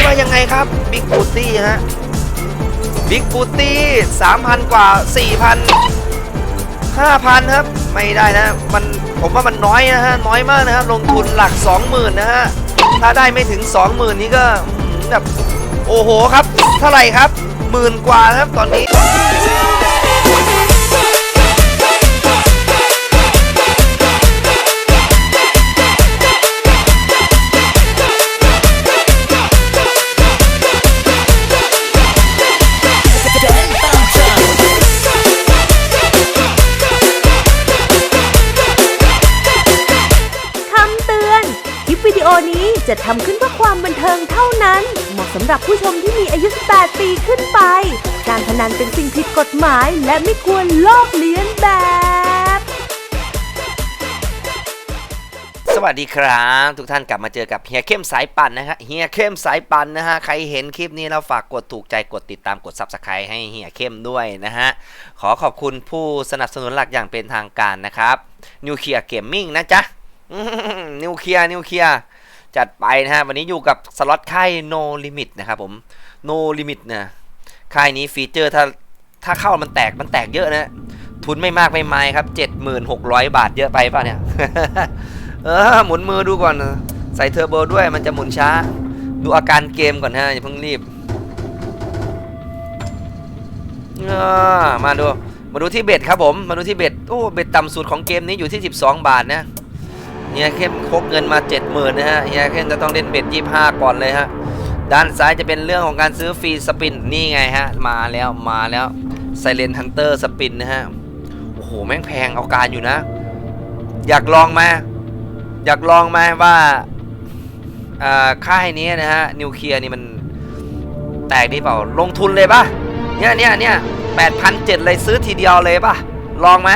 นี้มายังไงครับบิ๊กบูตี้ฮะบิ๊กบูตี้สามพันกว่าสี่พันห้าพันครับ ไม่ได้นะมันผมว่ามันน้อยนะฮะน้อยมากนะครับลงทุนหลัก 20,000นะฮะถ้าได้ไม่ถึง 20,000 นี้ก็แบบโอ้โหครับ เท่าไหร่ครับหมื่นกว่านะครับตอนนี้ำขึ้นเพื่อความบันเทิงเท่านั้น เหมาะสำหรับผู้ชมที่มีอายุ 18 ปีขึ้นไป การพนันเป็นสิ่งผิดกฎหมาย และไม่ควรลอกเลียนแบบ สวัสดีครับ ทุกท่านกลับมาเจอกับเฮียเข้มสายปั่นนะฮะเฮียเข้มสายปั่นนะฮะใครเห็นคลิปนี้แล้วฝากกดถูกใจกดติดตามกด subscribe ให้เฮียเข้มด้วยนะฮะขอขอบคุณผู้สนับสนุนหลักอย่างเป็นทางการนะครับนิวเคลียร์เกมมิ่งนะจ๊ะนิวเคลียร์นิวเคลียร์ จัดไปนะฮะวันนี้อยู่กับสล็อตค่าย no limit นะครับผม no limit นะค่ายนี้ฟีเจอร์ถ้าถ้าเข้ามันแตกมันแตกเยอะนะทุนไม่มากไม่ไม้ครับ 7,600 บาทเยอะไปป่ะเนี่ย เออหมุนมือดูก่อน ใส่เทอร์โบด้วยมันจะหมุนช้า ดูอาการเกมก่อนฮะอย่าเพิ่งรีบเออมาดู มาดูที่เบ็ดครับผม มาดูที่เบ็ด โอ้ เบ็ดต่ำสุดของเกมนี้อยู่ที่ 12 บาทนะ เฮียเข้มพกเงินมา 70,000นะฮะเฮียเข้มจะต้องเล่นเบ็ด25 ก่อนเลยฮะด้านซ้ายจะเป็นเรื่องของการซื้อฟรีสปินนี่ไงฮะ มาแล้วมาแล้วไซเลนฮันเตอร์สปินนะฮะโอ้โหแม่งแพงเอาการอยู่นะ อยากลองไหมอยากลองไหมว่าอ่าค่ายนี้นะฮะนิวเคลียร์นี่มันแตกดีเปล่าลงทุนเลยปะเนี่ยเนี่ยเนี่ยแปดพันเจ็ดเลยซื้อทีเดียวเลยปะลองไหม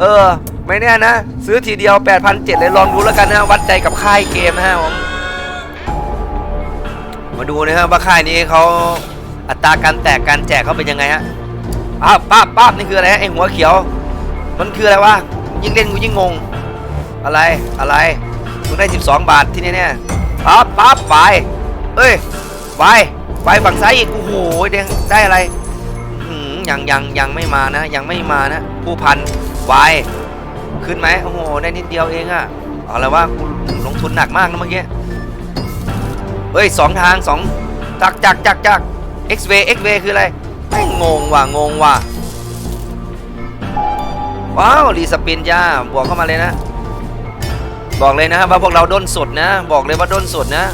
เออ ไม่แน่นะ ซื้อทีเดียวแปดพันเจ็ดเลยลองดูแล้วกันนะวัดใจกับค่ายเกมนะฮะผมมาดูนะครับว่าค่ายนี้เขาอัตราการแตกการแจกเขาเป็นยังไงฮะอ้าป้าบป้าบนี่คืออะไรฮะไอหัวเขียว มันคืออะไรวะยิ่งเล่นกูยิ่งงง อะไรอะไรมึงได้ 12 บาทที่นี่เนี่ยปั๊บปั๊บไปเอ้ยไปไปฝั่งซ้ายอีกโอ้โหเด้งได้อะไรยังยังยังไม่มานะ ยังไม่มานะผู้พันไป ขึ้นไหมโอ้โหได้นิดเดียวเองอะเอาละว่ากูลงทุนหนักมากนะเมื่อกี้เฮ้ยสองทางสองจักจักจักจัก x w x w คืออะไรแม่งงว่ะงงว่ะว้าวรีสปินจ้าบวกเข้ามาเลยนะ บอกเลยนะครับว่าพวกเราด้นสดนะ บอกเลยว่าด้นสดนะ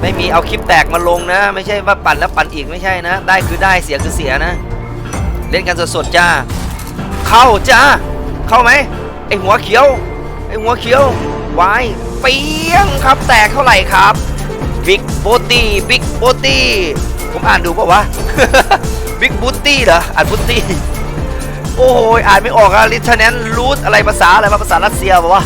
ไม่มีเอาคลิปแตกมาลงนะ ไม่ใช่ว่าปั่นแล้วปั่นอีกไม่ใช่นะ ได้คือได้เสียคือเสียนะ เล่นกันสดๆจ้า เข้าจ้า เข้าไหมไอหัวเขียวไอหัวเขียววายเปียงครับแตกเท่าไหร่ครับบิ๊กโบตี้บิ๊กโบตี้ผมอ่านดูป่าวะบิ๊กบูตี้เหรออ่านบูตี้โอ้โหอ่านไม่ออกอะลิทเนนรูทอะไรภาษาอะไรวะภาษารัสเซียป่าวะ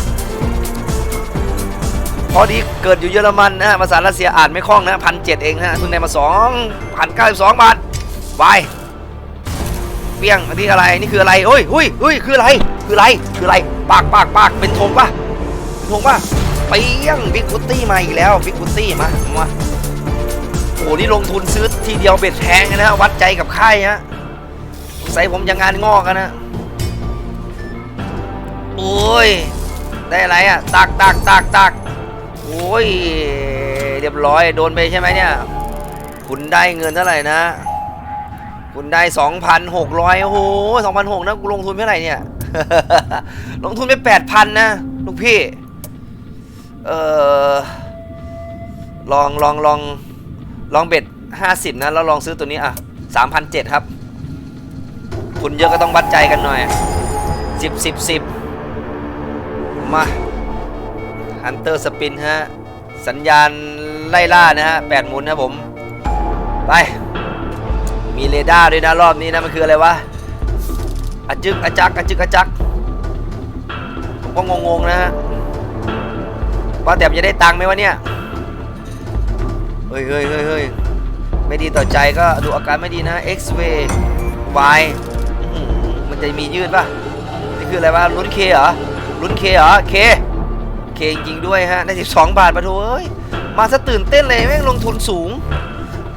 พอดีเกิดอยู่เยอรมันนะภาษารัสเซียอ่านไม่คล่องนะพันเจ็ดเองนะฮะเพิ่งได้มาสองพันเก้าสิบสองบาทไปเปี้ยงอันนี้อะไรนี่คืออะไรโอ้ยหุยหุยคืออะไร คืออะไรคืออะไรปากปากปากเป็นธงปะเป็นธงปะเปี้ยงบิ๊กบุตตี้มาอีกแล้วบิ๊กบุตตี้มามาโอ้โหนี่ลงทุนซื้อทีเดียวเบ็ดแพงนะฮะวัดใจกับค่ายฮะใส่ผมจะงานงอกกันนะโอ้ยได้อะไรอะตักตักตักตักโอ้ยเรียบร้อยโดนไปใช่ไหมเนี่ย คุณได้เงินเท่าไหร่นะ คุณได้ 2,600 โอ้โห2,600นะกูลงทุนเท่าไหร่เนี่ย ลงทุนไป8,000นนะลูกพี่ เออลองลองลองลองเบ็ด50นะ แล้วลองซื้อตัวนี้อะ3,700ครับ คุณเยอะก็ต้องวัดใจกันหน่อย10 10 10มาฮันเตอร์สปินฮะ สัญญาณไล่ล่านะฮะแปดหมุนนะผม ไป มีเรดาร์ด้วยนะรอบนี้นะ มันคืออะไรวะ อะจึกอะจักอะจึกอะจักผมก็งงๆนะฮะว่าแต่จะได้ตังค์ไหมวะเนี่ยเฮ้ยเฮ้ยเฮ้ยเฮ้ยไม่ดีต่อใจก็ดูอาการไม่ดีนะ X way Y มันจะมียืดป่ะนี่คืออะไรวะลุ้นเคเหรอลุ้นเคเหรอเคเคจริงด้วยฮะได้12 บาทมาโถเอ้ยมาซะตื่นเต้นเลยแม่งลงทุนสูง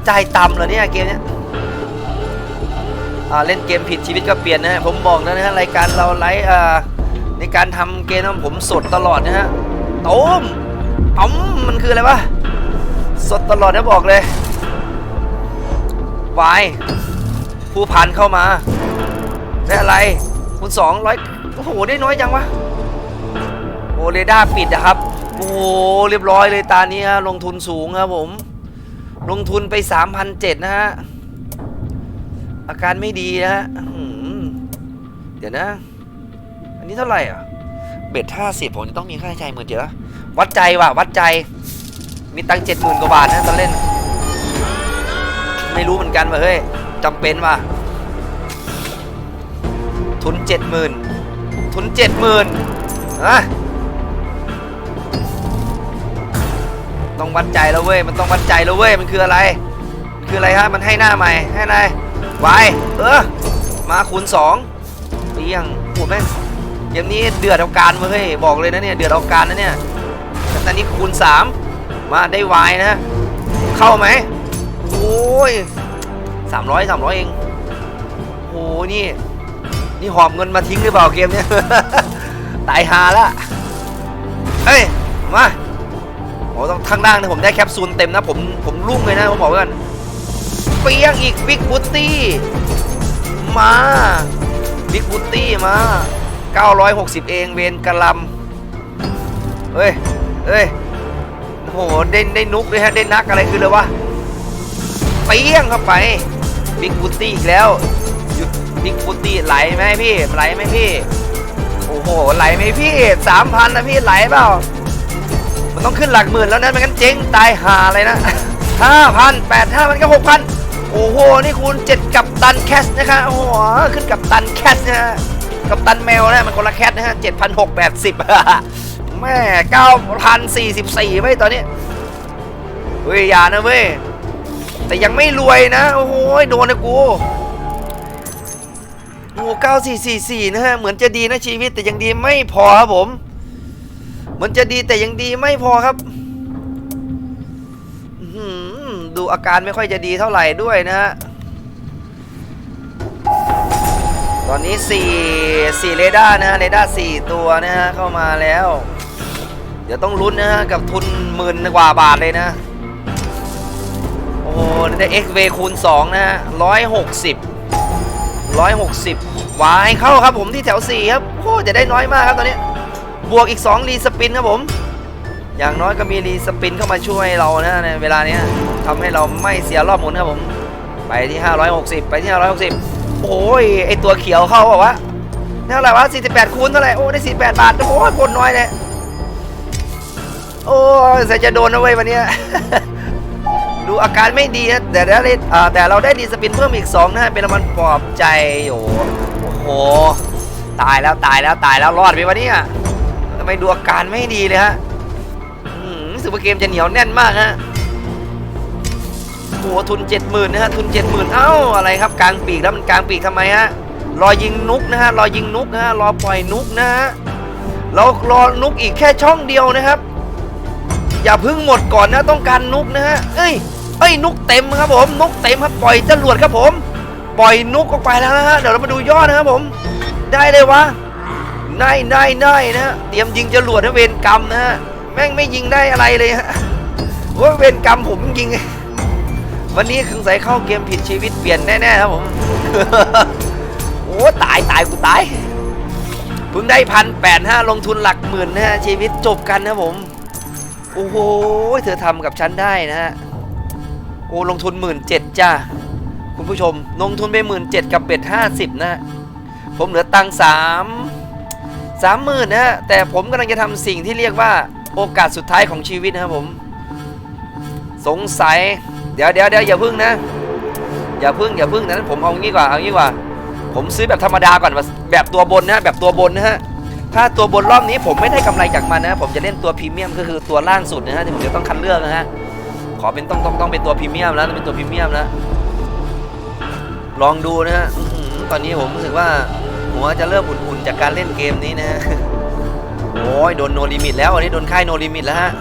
จ่ายต่ำเหรอเนี่ยเกมเนี้ย เล่นเกมผิดชีวิตก็เปลี่ยนนะฮะผมบอกแล้วนะฮะรายการเราไลฟ์อ่ในการทำเกมนะผมสดตลอดนะฮะตูมอ๋อมมันคืออะไรวะสดตลอดนะบอกเลยวายผู้พันเข้ามาได้อะไรคุณสองร้อยโอ้โหได้น้อยจังวะโอเรดาปิดอะครับโอ้โหเรียบร้อยเลยตานี้ลงทุนสูงครับผม ลงทุนไป 3,007นะฮะ อาการไม่ดีนะฮะเดี๋ยวนะ อันนี้เท่าไหร่อะ เบ็ดห้าสิบผมจะต้องมีค่าใช้จ่ายหมื่นเดียวนะวัดใจว่ะ วัดใจ มีตังเจ็ดหมื่นกว่าบาทนะตอนเล่น ไม่รู้เหมือนกันว่าเฮ้ยจำเป็นว่ะ ทุนเจ็ดหมื่นทุนเจ็ดหมื่นอะต้องวัดใจแล้วเว้ย มันต้องวัดใจแล้วเว้ย มันคืออะไร คืออะไรฮะ มันให้หน้าใหม่ ให้นาย ไวเออ มาคูณสองเปียงโอ้แม่งเกมนี้เดือดเอาการเว้ยบอกเลยนะเนี่ยเดือดเอาการนะเนี่ยแต่ตอนนี้คูณสามมาได้วายนะ เข้าไหมโอ้ยสามร้อยสามร้อยเองโอ้นี่ นี่หอบเงินมาทิ้งหรือเปล่าเกมเนี้ยตายหาละเฮ้ย มาโอ้ต้องทางล่างนะผมได้แคปซูลเต็มนะ ผมผมรุ่งเลยนะ ผมบอกกัน เปียงอีกบิ๊กบูตตี้มาบิ๊กบูตตี้มา 960 เองเวนกะลำเฮ้ยเฮ้ยโอ้โหได้ได้นุกเลยฮะได้นักอะไรคือเลยวะเปียงเข้าไปบิ๊กบูตตี้อีกแล้วหยุดบิ๊กฟุตตี้ไหลไหมพี่ไหลไหมพี่โอ้โหไหลไหมพี่สามพันนะพี่ไหลเปล่ามันต้องขึ้นหลักหมื่นแล้วนะไม่งั้นเจ๊งตายหาเลยนะห้าพันแปดห้ามันก็หกพัน โอ้โห นี่คูณเจ็ดกับตันแคสนะคะ โอ้โห ขึ้นกับตันแคสนะฮะ กับตันแมวนะ มันคนละแคสนะฮะเจ็ดพันหกแปดสิบแม่เก้าพันสี่สิบสี่ไว้ตอนนี้ เฮ้ย อย่านะเว้ย แต่ยังไม่รวยนะ โอ้โห โดนนะกูโอ้เก้าสี่สี่สี่นะฮะ เหมือนจะดีนะชีวิตแต่ยังดีไม่พอครับผม เหมือนจะดีแต่ยังดีไม่พอครับ ดูอาการไม่ค่อยจะดีเท่าไหร่ด้วยนะฮะ ตอนนี้ 4 4เรดาร์นะฮะ เรดาร์4ตัวนะฮะ เข้ามาแล้ว เดี๋ยวต้องลุ้นนะฮะ กับทุนหมื่นกว่าบาทเลยนะ โอ้โหได้ XV คูณ 2 นะฮะ 160 160วายเข้าครับผมที่แถว 4 ครับ โอ้จะได้น้อยมากครับตอนนี้ บวกอีก 2 รีสปินครับผม อย่างน้อยก็มีรีสปินเข้ามาช่วยเรานะในเวลาเนี้ยทำให้เราไม่เสียรอบหมุนครับผม ไปที่ 560 ไปที่ 560 โอ้ยไอตัวเขียวเข้าบอกว่าเท่าไหร่วะ 48 คูณเท่าไหร่ โอ้ ได้ 48 บาท โอ้ยปนน้อยเลยโอ้ยใส่จะโดนนะเว้ยวันนี้ ดูอาการไม่ดีนะแต่ได้อ่แต่เราได้ดีสปินเพิ่มอีก2นะเป็นรางวัลปลอบใจโอ้โห ตายแล้วตายแล้วตายแล้วรอดไปวะเนี่ยทำไมดูอาการไม่ดีเลยฮะ รู้สึกว่าเกมจะเหนียวแน่นมากฮะโอ้โหทุน 70,000นะฮะทุน 70,000เอ้าอะไรครับกลางปีกแล้วมันกลางปีกทำไมฮะรอยิงนุกนะฮะรอยิงนุกนะฮะรอปล่อยนุกนะฮะเรารอนุกอีกแค่ช่องเดียวนะครับ อย่าพึ่งหมดก่อนนะต้องการนุกนะฮะเอ้ยเอ้ยนุกเต็มครับผมนุกเต็มครับปล่อยจรวดครับผม ปล่อยนุกออกไปแล้วนะฮะเดี๋ยวเรามาดูยอดนะครับผม ได้เลยวะนายนายนายนะฮะเตรียมยิงจรวดนะเวรกรรมนะฮะ ม่งไม่ยิงได้อะไรเลยฮะว่าเวรกรรมผมยิง วันนี้คือใส่เข้าเกมผิดชีวิตเปลี่ยนแน่ๆครับผม โอ้ตายตายกูตายเพิ่งได้พันแปดห้าลงทุนหลักหมื่นนะฮะชีวิตจบกันนะผม โอ้โหเธอทำกับฉันได้นะฮะ โอ้ลงทุนหมื่นเจ็ดจ้าคุณผู้ชม ลงทุนไปหมื่นเจ็ดกับเบ็ดห้าสิบนะผมเหลือตังสามสามหมื่นนะฮะ แต่ผมกำลังจะทำสิ่งที่เรียกว่า โอกาสสุดท้ายของชีวิตนะครับผม สงสัย เดี๋ยวเดี๋ยวเดี๋ยวอย่าพึ่งนะ อย่าพึ่งอย่าพึ่งนะผมเอางี้กว่าเอางี้กว่า ผมซื้อแบบธรรมดาก่อนแบบตัวบนนะแบบตัวบนนะฮะถ้าตัวบนรอบนี้ผมไม่ได้กำไรจากมันนะ ผมจะเล่นตัวพรีเมียมก็คือตัวล่างสุดนะฮะที่ผมจะต้องคัดเลือกนะฮะขอเป็นต้องต้องต้องเป็นตัวพรีเมียมแล้วเป็นตัวพรีเมียมแล้วลองดูนะฮะตอนนี้ผมรู้สึกว่าหัวจะเริ่มอุ่นๆจากการเล่นเกมนี้นะฮะ โอ้ยโดนโนลิมิตแล้ววันนี้โดนค่ายโนลิมิตแล้วฮะ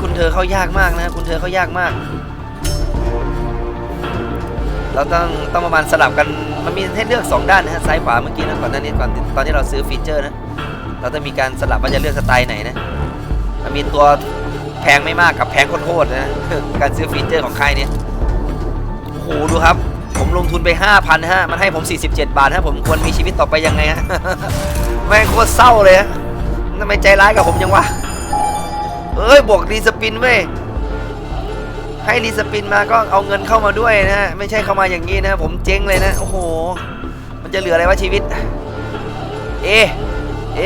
คุณเธอเข้ายากมากนะ คุณเธอเข้ายากมาก เราต้องต้องประมาณสลับกันมันมีให้เลือก 2 ด้านนะฮะซ้ายขวาเมื่อกี้นะก่อนหน้านี้ก่อนตอนที่เราซื้อฟีเจอร์นะ เราต้องมีการสลับว่าจะเลือกสไตล์ไหนนะมันมีตัวแพงไม่มากกับแพงโคตรนะการซื้อฟีเจอร์ของค่ายนี้โอ้โหดูครับ ผมลงทุนไป 5,000นฮะมันให้ผม 47 บาทฮะผมควรมีชีวิตต่อไปยังไงฮะ แม่งโคตรเศร้าเลยฮะทำไมใจร้ายกับผมยังวะเอ้ยบวกรีสปินเว้ยให้รีสปินมาก็เอาเงินเข้ามาด้วยนะฮะไม่ใช่เข้ามาอย่างนี้นะ ผมเจ๊งเลยนะ โอ้โห มันจะเหลืออะไรวะชีวิต เอ เอ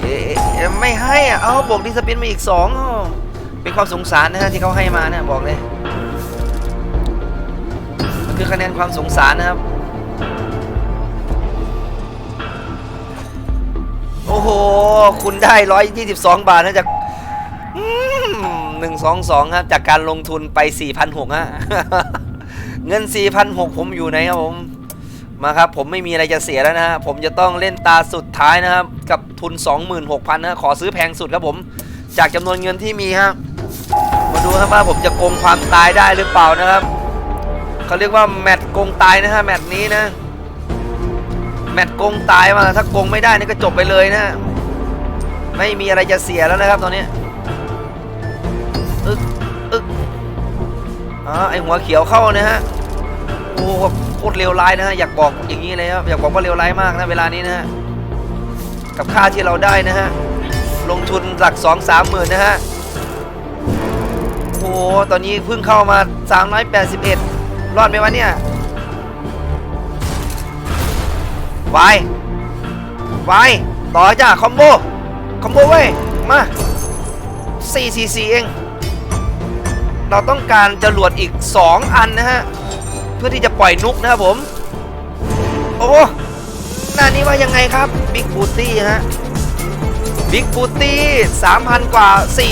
เอ ไม่ให้อะ เอาบวกรีสปินมาอีกสองอ้าวเป็นความสงสารนะฮะที่เขาให้มานะบอกเลยมันคือคะแนนความสงสารนะครับ โอ้โห คุณได้ 122 บาทนะจากหนึ่งสองสองครับ จากการลงทุนไป4 0 0 6ฮะเงิน4 0 0 ผมอยู่ไหนครับผม มาครับ ผมไม่มีอะไรจะเสียแล้วนะฮะ ผมจะต้องเล่นตาสุดท้ายนะครับ กับทุน 26,000นะขอซื้อแพงสุดครับผม จากจำนวนเงินที่มีครับมาดูครับว่าผมจะโกงความตายได้หรือเปล่านะครับ เขาเรียกว่าแมตช์โกงตายนะฮะ แมตช์นี้นะ แมตช์โกงตายมาถ้าโกงไม่ได้นี่ก็จบไปเลยนะ ไม่มีอะไรจะเสียแล้วนะครับตอนนี้อึกอึกอ๋อไอหัวเขียวเข้านะฮะโอ้โคตรเลวร้ายนะฮะอยากบอกอย่างนี้เลยครับอยากบอกว่าเลวร้ายมากนะเวลานี้นะฮะกับค่าที่เราได้นะฮะลงทุนหลักสองสามหมื่นนะฮะโอ้โหตอนนี้เพิ่งเข้ามา 381 รอดไหมวะเนี่ย วายวายต่อจ้าคอมโบ คอมโบเว้ย มา4 4 4เอง เราต้องการจรวดอีก 2 อันนะฮะ เพื่อที่จะปล่อยนุกนะครับผม โอ้หน้านี้ว่ายังไงครับบิ๊กบูตี้ฮะบิ๊กบูตี้3,000กว่า4,000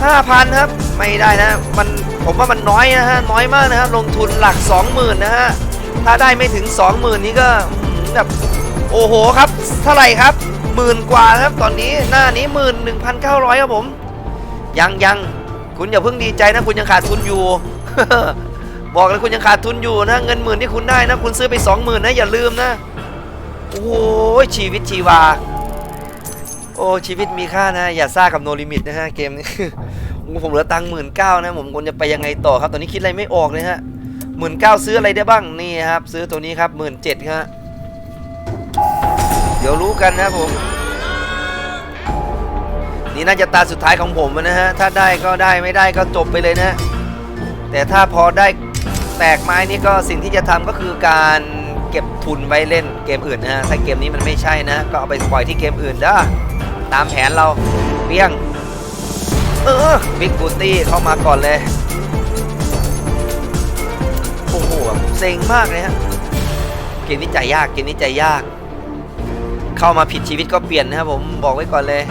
5,000ครับ ไม่ได้นะ มันผมว่ามันน้อยนะฮะ น้อยมากนะครับ ลงทุนหลัก 20,000 นะฮะ ถ้าได้ไม่ถึง 20,000 นี้ก็แบบโอ้โหครับ เท่าไหร่ครับหมื่นกว่าครับตอนนี้หน้านี้หมื่นหนึ่งพันเก้าร้อยครับผม ยังยังคุณอย่าเพิ่งดีใจนะคุณยังขาดทุนอยู่ บอกเลยคุณยังขาดทุนอยู่นะเงินหมื่นที่คุณได้นะคุณซื้อไปสองหมื่นนะอย่าลืมนะ โอ้โหชีวิตชีวา โอ้ชีวิตมีค่านะ อย่าซ่ากับโนลิมิตนะฮะเกมนี้ผมเหลือตังค์หมื่นเก้านะผมควรจะไปยังไงต่อครับ ตอนนี้คิดอะไรไม่ออกเลยฮะ หมื่นเก้าซื้ออะไรได้บ้างนี่ครับ ซื้อตัวนี้ครับหมื่นเจ็ดครับเดี๋ยวรู้กันนะผม นี่น่าจะตาสุดท้ายของผมนะฮะ ถ้าได้ก็ได้ไม่ได้ก็จบไปเลยนะ แต่ถ้าพอได้แตกไม้นี่ก็สิ่งที่จะทำก็คือการเก็บทุนไว้เล่นเกมอื่นนะฮะถ้าเกมนี้มันไม่ใช่นะ ก็เอาไปปล่อยที่เกมอื่นเด้อตามแผนเราเปี้ยง เออบิ๊กบูตี้เข้ามาก่อนเลย เซ็งมากเลยฮะเกมนี้ใจยากเกมนี้ใจยาก เข้ามาผิดชีวิตก็เปลี่ยนนะครับผมบอกไว้ก่อนเลย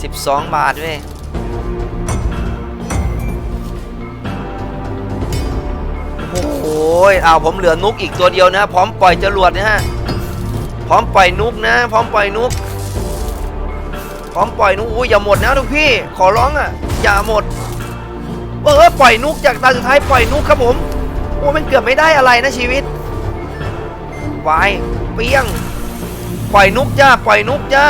12 บาทเว้ยโอ้โหเอาวผมเหลือนุกอีกตัวเดียวนะ พร้อมปล่อยจรวดนะฮะพร้อมปล่อยนุกนะ พร้อมปล่อยนุกพร้อมปล่อยนุกอุ้ยอย่าหมดนะทุกพี่ ขอร้องอะ อย่าหมด เออปล่อยนุกจากตาสุดท้ายปล่อยนุกครับผมโอ้มันเกือบไม่ได้อะไรนะชีวิตวายเปี้ยง ปล่อยนุกจ้าปล่อยนุกจ้า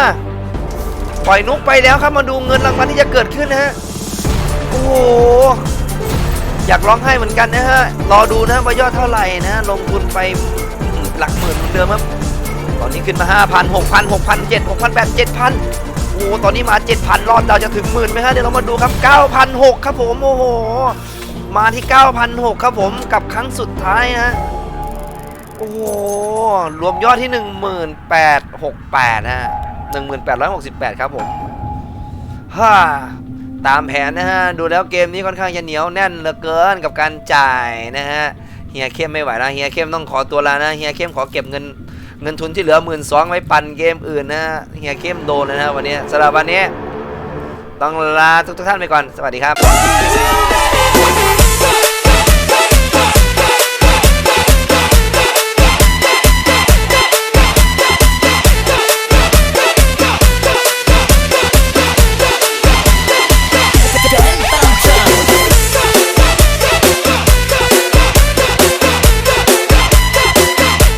ปล่อยนุกไปแล้วครับมาดูเงินรางวัลที่จะเกิดขึ้นนะฮะโอ้โหอยากร้องไห้เหมือนกันนะฮะรอดูนะว่ายอดเท่าไหร่นะ ลงทุนไปหลักหมื่นเหมือนเดิมครับตอนนี้ขึ้นมา 5,000 6,000 6,000 7 6,000 8 7,000 โอ้โหตอนนี้มา 7,000 รอดเราจะถึงหมื่นไหมฮะเดี๋ยวเรามาดูครับ9,600ครับผมโอ้โหมาที่9,600ครับผมกับครั้งสุดท้ายนะโอ้โหรวมยอดที่ 1868นะฮะ1868 ครับผมฮ่าตามแผนนะฮะ ดูแล้วเกมนี้ค่อนข้างจะเหนียวแน่นเหลือเกินกับการจ่ายนะฮะ เฮียเข้มไม่ไหวแล้วเฮียเข้มต้องขอตัวลานะ เฮียเข้มขอเก็บเงิน เงินทุนที่เหลือหมื่นสองไว้ปั่นเกมอื่นนะเฮียเข้มโดนนะฮะวันนี้สำหรับวันนี้ ต้องลาทุกทุกท่านไปก่อน สวัสดีครับ